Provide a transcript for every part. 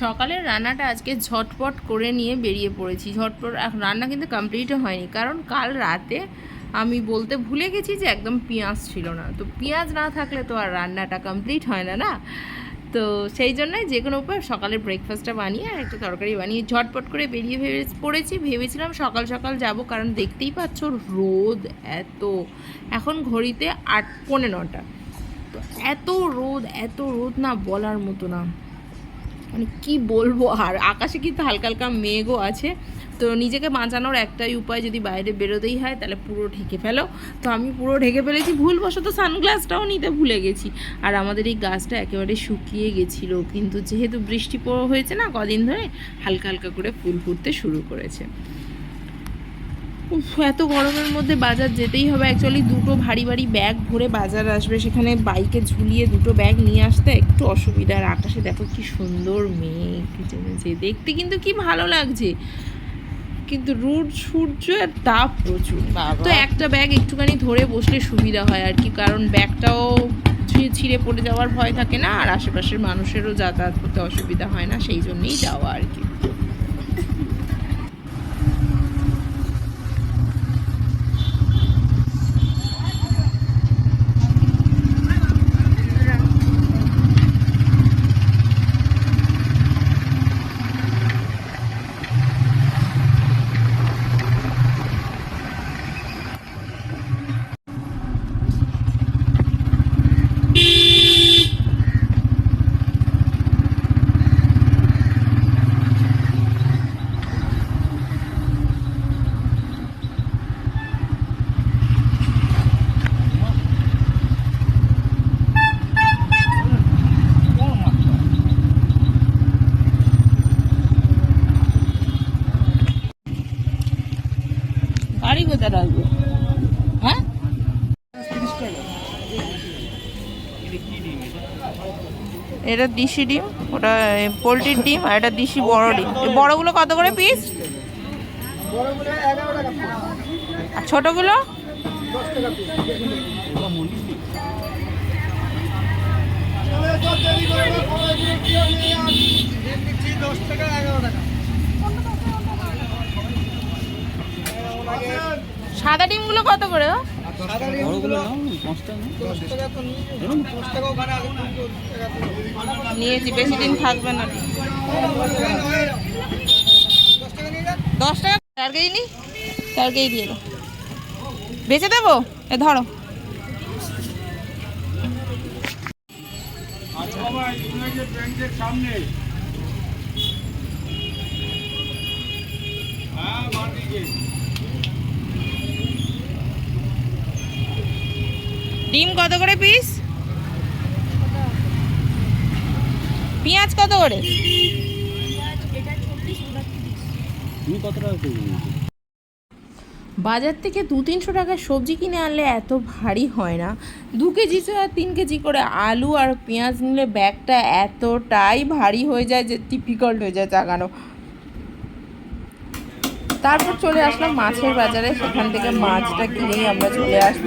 সকালের রান্নাটা আজকে ঝটপট করে নিয়ে বেরিয়ে পড়েছি। ঝটপট রান্না কিন্তু কমপ্লিটও হয়নি। কারণ কাল রাতে আমি বলতে ভুলে গেছি যে একদম পেঁয়াজ ছিল না। তো পেঁয়াজ না থাকলে তো আর রান্নাটা কমপ্লিট হয় না না? তো সেই জন্যই যে কোনো উপায় সকালের ব্রেকফাস্টটা বানিয়ে আর একটা তরকারি বানিয়ে ঝটপট করে বেরিয়ে ভেবে পড়েছি। ভেবেছিলাম সকাল সকাল যাব, কারণ দেখতেই পাচ্ছ রোদ এত। এখন ঘড়িতে আট, পৌনে নটা। তো এত রোদ এত রোদ না বলার মতো না। কি বলব? আর আকাশে কিন্তু হালকা হালকা মেঘও আছে। তো নিজেকে বাঁচানোর একটাই উপায় যদি বাইরে বেরোতেই হয়, তাহলে পুরো ঢেকে ফেলো। তো আমি পুরো ঢেকে ফেলেছি। ভুলবশত সানগ্লাসটাও নিতে ভুলে গেছি। আর আমাদের এই গাছটা একেবারে শুকিয়ে গেছিল। কিন্তু যেহেতু বৃষ্টি হয়েছে না কদিন ধরে, হালকা হালকা করে ফুল ফুটতে শুরু করেছে। উফ, এত গরমের মধ্যে বাজার যেতেই হবে। অ্যাকচুয়ালি দুটো ভারী ভারী ব্যাগ ভরে বাজার আসবে। সেখানে বাইকে ঝুলিয়ে দুটো ব্যাগ নিয়ে আসতে একটু অসুবিধা। আর আকাশে দেখো কি সুন্দর মেঘ জমেছে দেখতে কিন্তু কি ভালো লাগছে। কিন্তু রোদ সূর্যের তাপ প্রচুর। তো একটা ব্যাগ একটুখানি ধরে বসলে সুবিধা হয় আর কি। কারণ ব্যাগটাও ছিঁড়ে পড়ে যাওয়ার ভয় থাকে না। আর আশেপাশের মানুষেরও যাতায়াত করতে অসুবিধা হয় না। সেই জন্যেই যাওয়া আর কি গাড়ি কোথায় রাখব হ্যাঁ এটা দিশি ডিম, ওটা পোলট্রির ডিম আর এটা দিশি বড় ডিম। বড়গুলো কত করে পিস আর ছোটগুলো? সাদা ডিমগুলো কত করে? নিয়েছি বেশি দিন থাকবে না। দশ টাকা চার কেজি নি? চার কেজি দিয়ে দাও বেচে দেবো? এ ধরো। ব্যাংকের সামনে। হ্যাঁ ডিম কত করে পিস পেঁয়াজ কত করে? বাজার থেকে দু তিনশো টাকার সবজি কিনে আনলে এত ভারী হয় না। দু কেজি আর তিন কেজি করে আলু আর পেঁয়াজ নিলে ব্যাগটা এতটাই ভারী হয়ে যায় যে ডিফিকাল্ট হয়ে যায় চাগানো তারপর চলে আসলাম মাছের বাজারে। সেখান থেকে মাছটা কিনেই আমরা চলে আসব।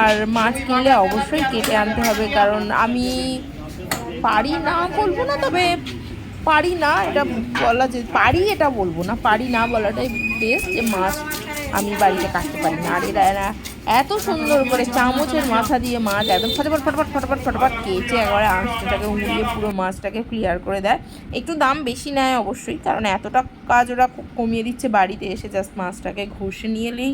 আর মাছ কিনলে অবশ্যই কেটে আনতে হবে, কারণ আমি পারি না বলব না, তবে পারি না, এটা বলা যে পারি এটা বলব না। পারি না বলাটাই বেস্ট যে মাছ আমি বাড়িতে কাটতে পারি না। আর এরা এত সুন্দর করে চামচের মাথা দিয়ে মাছ একদম ফটাফট ফটাফট ফটাফট ফটাফট কেচে একবারে আঁশটাকে উড়িয়ে পুরো মাছটাকে ক্লিয়ার করে দেয়। একটু দাম বেশি নেয় অবশ্যই, কারণ এতটা কাজ ওরা কমিয়ে দিচ্ছে বাড়িতে এসে জাস্ট মাছটাকে ঘষে নিয়ে এলেই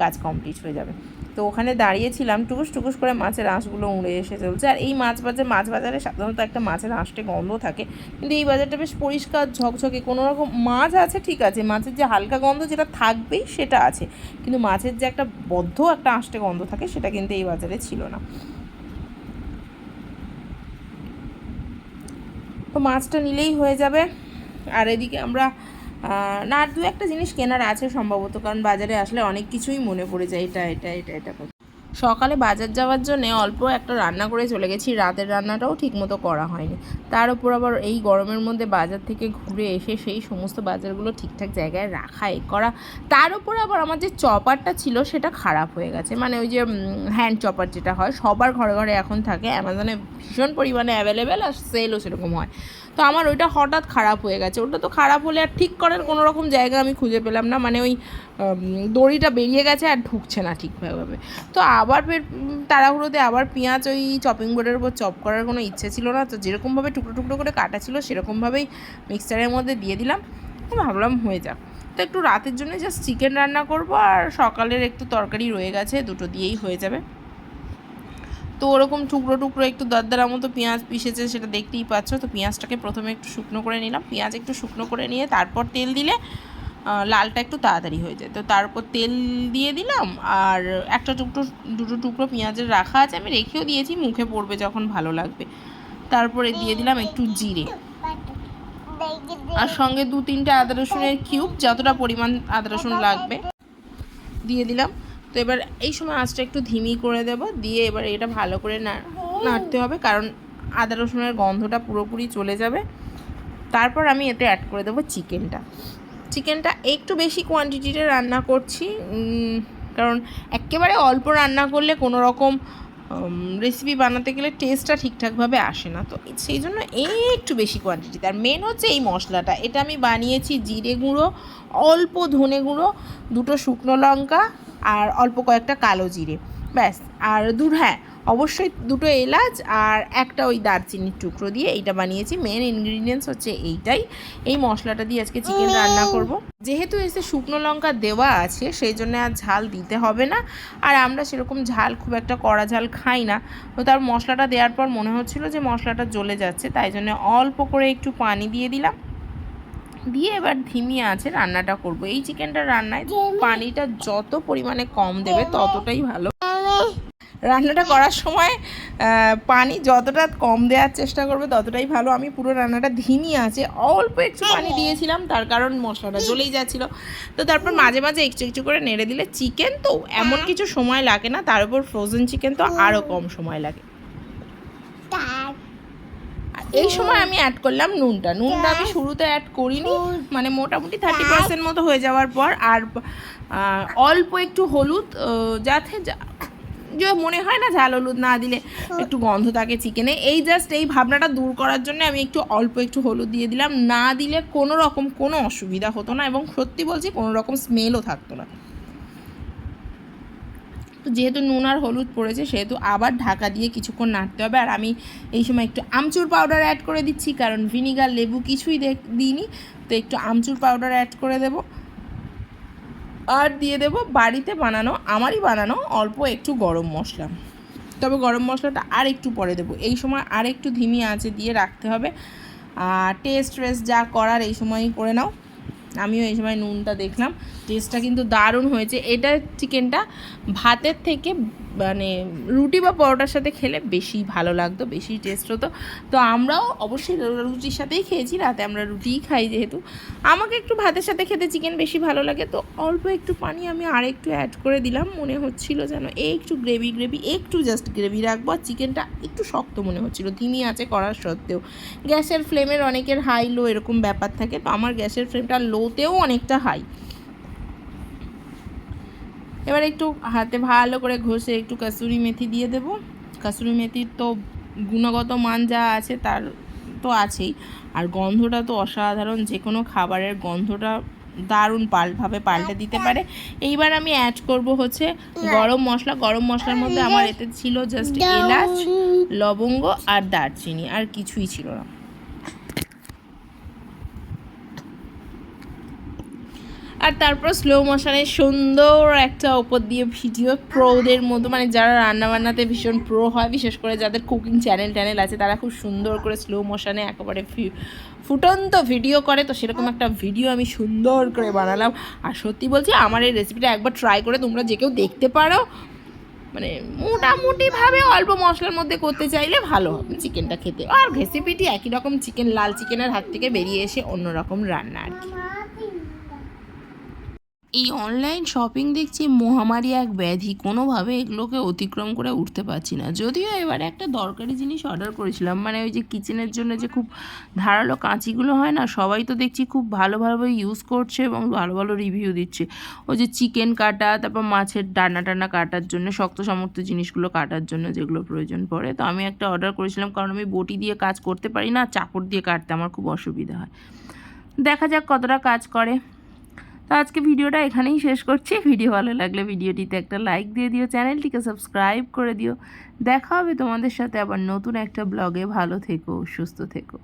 কাজ কমপ্লিট হয়ে যাবে। তো ওখানে দাঁড়িয়েছিলাম, টুকুস টুকুস করে মাছের আঁশগুলো উড়ে এসে চলছে। আর এই মাছ বাজার মাছ বাজারে সাধারণত একটা মাছের আঁশটে গন্ধ থাকে। কিন্তু এই বাজারটা বেশ পরিষ্কার, ঝকঝকে, কোনো রকম মাছ আছে, ঠিক আছে। মাছের যে হালকা গন্ধ যেটা থাকবেই, সেটা আছে। কিন্তু মাছের যে একটা বদ্ধ একটা আঁশটে গন্ধ থাকে, সেটা কিন্তু এই বাজারে ছিল না। তো মাছটা নিলেই হয়ে যাবে। আর এদিকে আমরা না, আর দু একটা জিনিস কেনার আছে সম্ভবত, কারণ বাজারে আসলে অনেক কিছুই মনে পড়ে যায়, এটা এটা এটা এটা সকালে বাজার যাওয়ার জন্য অল্প একটা রান্না করে চলে গেছি, রাতের রান্নাটাও ঠিকমতো করা হয়নি। তার উপর আবার এই গরমের মধ্যে বাজার থেকে ঘুরে এসে সেই সমস্ত বাজারগুলো ঠিকঠাক জায়গায় রাখা এ করা, তার উপর আবার আমার যে চপারটা ছিল সেটা খারাপ হয়ে গেছে। মানে ওই যে হ্যান্ড চপার যেটা হয়, সবার ঘরে ঘরে এখন থাকে অ্যামাজনে ভীষণ পরিমাণে অ্যাভেলেবেল আর সেলও সেরকম হয়। তো আমার ওইটা হঠাৎ খারাপ হয়ে গেছে। ওটা তো খারাপ হলে আর ঠিক করার কোনো রকম জায়গা আমি খুঁজে পেলাম না। মানে ওই দড়িটা বেরিয়ে গেছে আর ঢুকছে না ঠিকভাবে। তো আবার ফের তাড়াহুড়োতে আবার পেঁয়াজ ওই চপিং বোর্ডের উপর চপ করার কোনো ইচ্ছে ছিল না। তো যেরকমভাবে টুকরো টুকরো করে কাটা ছিল, সেরকমভাবেই মিক্সচারের মধ্যে দিয়ে দিলাম। ভাবলাম হয়ে যাক। তো একটু রাতের জন্য জাস্ট চিকেন রান্না করব। আর সকালের একটু তরকারি রয়ে গেছে, দুটো দিয়েই হয়ে যাবে। তো ওরকম টুকরো টুকরো একটু দরদারা মতো পেঁয়াজ পিষেছে, সেটা দেখতেই পাচ্ছ। তো পেঁয়াজটাকে প্রথমে একটু শুকনো করে নিলাম। পেঁয়াজ একটু শুকনো করে নিয়ে তারপর তেল দিলে লালটা একটু তাড়াতাড়ি হয়ে যায়। তো তারপর তেল দিয়ে দিলাম, আর একটা টুকরো, দুটো টুকরো পেঁয়াজের রাখা আছে, আমি রেখেও দিয়েছি, মুখে পড়বে যখন ভালো লাগবে। তারপরে দিয়ে দিলাম একটু জিরে। আর সঙ্গে দু তিনটে আদা রসুনের কিউব যতটা পরিমাণ আদা রসুন লাগবে, দিয়ে দিলাম। তো এবার এই সময় আঁচটা একটু ধিমি করে দেব দিয়ে এবার এটা ভালো করে না নাড়তে হবে কারণ আদা রসুনের গন্ধটা পুরোপুরি চলে যাবে। তারপর আমি এতে অ্যাড করে দেবো চিকেনটা। চিকেনটা একটু বেশি কোয়ান্টিটিতে রান্না করছি কারণ একেবারে অল্প রান্না করলে কোনো রকম রেসিপি বানাতে গেলে টেস্টটা ঠিকঠাকভাবে আসে না। তো সেই জন্য একটু বেশি কোয়ান্টিটিতে আর মেন হচ্ছে এই মশলাটা। এটা আমি বানিয়েছি জিরে গুঁড়ো অল্প ধনে গুঁড়ো দুটো শুকনো লঙ্কা আর অল্প কয়েকটা কালো জিরে। ব্যাস, আর দু হ্যাঁ অবশ্যই দুটো এলাচ আর একটা ওই দারচিনির টুকরো দিয়ে এইটা বানিয়েছি। মেন ইনগ্রিডিয়েন্টস হচ্ছে এইটাই। এই মশলাটা দিয়ে আজকে চিকেন রান্না করব। যেহেতু এসে শুকনো লঙ্কা দেওয়া আছে, সেই জন্য আর ঝাল দিতে হবে না। আর আমরা সেরকম ঝাল, খুব একটা কড়া ঝাল খাই না। তো তার মশলাটা দেওয়ার পর মনে হচ্ছিল যে মশলাটা জ্বলে যাচ্ছে, তাই জন্য অল্প করে একটু পানি দিয়ে দিলাম। দিয়ে এবার ধিমি আছে রান্নাটা করব। এই চিকেনটা রান্নায় পানিটা যত পরিমাণে কম দেবে ততটাই ভালো। রান্নাটা করার সময় পানি যতটা কম দেওয়ার চেষ্টা করবে ততটাই ভালো। আমি পুরো রান্নাটা ধিমি আছে। অল্প একটু পানি দিয়েছিলাম তার কারণ মশলাটা জ্বলেই যাচ্ছিল। তো তারপর মাঝে মাঝে একটু একটু করে নেড়ে দিলে চিকেন তো এমন কিছু সময় লাগে না তার উপর ফ্রোজেন চিকেন তো আরও কম সময় লাগে। এই সময় আমি অ্যাড করলাম নুনটা। নুনটা আমি শুরুতে অ্যাড করিনি মানে মোটামুটি থার্টি পার্সেন্ট মতো হয়ে যাওয়ার পর আর অল্প একটু হলুদ যাতে যে মনে হয় না ঝাল হলুদ না দিলে একটু গন্ধ থাকে চিকেনে এই জাস্ট এই ভাবনাটা দূর করার জন্য আমি একটু অল্প একটু হলুদ দিয়ে দিলাম। না দিলে কোনো রকম কোনো অসুবিধা হতো না এবং সত্যি বলছি কোনো রকম স্মেলও থাকতো না। তো যেহেতু নুন আর হলুদ পড়েছে, সেহেতু আবার ঢাকা দিয়ে কিছুক্ষণ নাড়তে হবে। আর আমি এই সময় একটু আমচুর পাউডার অ্যাড করে দিচ্ছি, কারণ ভিনিগার লেবু কিছুই দিইনি। তো একটু আমচুর পাউডার অ্যাড করে দেব। আর দিয়ে দেব বাড়িতে বানানো, আমারই বানানো অল্প একটু গরম মশলা। তবে গরম মশলাটা আর একটু পরে দেবো। এই সময় আর একটু ধিমি আঁচে দিয়ে রাখতে হবে। আর টেস্ট টেস্ট যা করার এই সময়ই করে নাও। আমিও এই সময় নুনটা দেখলাম। টেস্টটা কিন্তু দারুণ হয়েছে। এটা চিকেনটা ভাতের থেকে মানে রুটি বা পরোটার সাথে খেলে বেশি ভালো লাগতো, বেশি টেস্ট হতো। তো আমরাও অবশ্যই রুটির সাথেই খেয়েছি। রাতে আমরা রুটিই খাই যেহেতু। আমাকে একটু ভাতের সাথে খেতে চিকেন বেশি ভালো লাগে। তো অল্প একটু পানি আমি আর একটু অ্যাড করে দিলাম। মনে হচ্ছিল যেন একটু গ্রেভি গ্রেভি একটু জাস্ট গ্রেভি রাখব। আর চিকেনটা একটু শক্ত মনে হচ্ছিল। ধিমি আছে করার সত্ত্বেও। গ্যাসের ফ্লেমের অনেকের হাই লো এরকম ব্যাপার থাকে। তো আমার গ্যাসের ফ্লেমটা লোতেও অনেকটা হাই। এবার একটু হাতে ভালো করে ঘষে একটু কাসুরি মেথি দিয়ে দেব। কাসুরি মেথির তো গুণগত মান যা আছে তার তো আছেই। আর গন্ধটা তো অসাধারণ, যে কোনো খাবারের গন্ধটা দারুণ পাল্টভাবে পাল্টে দিতে পারে। এইবার আমি অ্যাড করব হচ্ছে গরম মশলা। গরম মশলার মধ্যে আমার এতে ছিল জাস্ট এলাচ, লবঙ্গ আর দারচিনি, আর কিছুই ছিল না। আর তারপর স্লো মোশনে সুন্দর একটা ওপর দিয়ে ভিডিও প্রোদের মতো মানে যারা রান্না বান্নাতে ভীষণ প্রো হয়, বিশেষ করে যাদের কুকিং চ্যানেল ট্যানেল আছে, তারা খুব সুন্দর করে স্লো মোশনে একেবারে ফুটন্ত ভিডিও করে। তো সেরকম একটা ভিডিও আমি সুন্দর করে বানালাম। আর সত্যি বলছি, আমার এই রেসিপিটা একবার ট্রাই করে তোমরা যে কেউ দেখতে পারো মানে মোটামুটিভাবে অল্প মশলার মধ্যে করতে চাইলে ভালো হবে চিকেনটা খেতে। আর রেসিপিটি একই রকম চিকেন লাল চিকেনের হাত থেকে বেরিয়ে এসে অন্যরকম রান্না আর কি। এই অনলাইন শপিং দেখছি মহামারী এক ব্যাধি। কোনোভাবে এগুলোকে অতিক্রম করে উঠতে পারছি না। যদিও এবারে একটা দরকারি জিনিস অর্ডার করেছিলাম মানে ওই যে কিচেনের জন্য যে খুব ধারালো কাঁচিগুলো হয় না, সবাই তো দেখছি খুব ভালো ভালোভাবে ইউজ করছে এবং ভালো ভালো রিভিউ দিচ্ছে। ওই যে চিকেন কাটা, তারপর মাছের ডানা টানা কাটার জন্য, শক্ত সমর্থ জিনিসগুলো কাটার জন্য যেগুলো প্রয়োজন পড়ে। তো আমি একটা অর্ডার করেছিলাম, কারণ আমি বটি দিয়ে কাজ করতে পারি না চাপড় দিয়ে কাটতে আমার খুব অসুবিধা হয়। দেখা যাক কতটা কাজ করে। তো আজকে ভিডিওটা এখানেই শেষ করছি। ভিডিও ভালো লাগলে ভিডিওটিতে একটা লাইক দিয়ে দিও, চ্যানেলটিকে সাবস্ক্রাইব করে দিও। দেখা হবে তোমাদের সাথে আবার নতুন একটা ব্লগে ভালো থেকো, সুস্থ থেকো।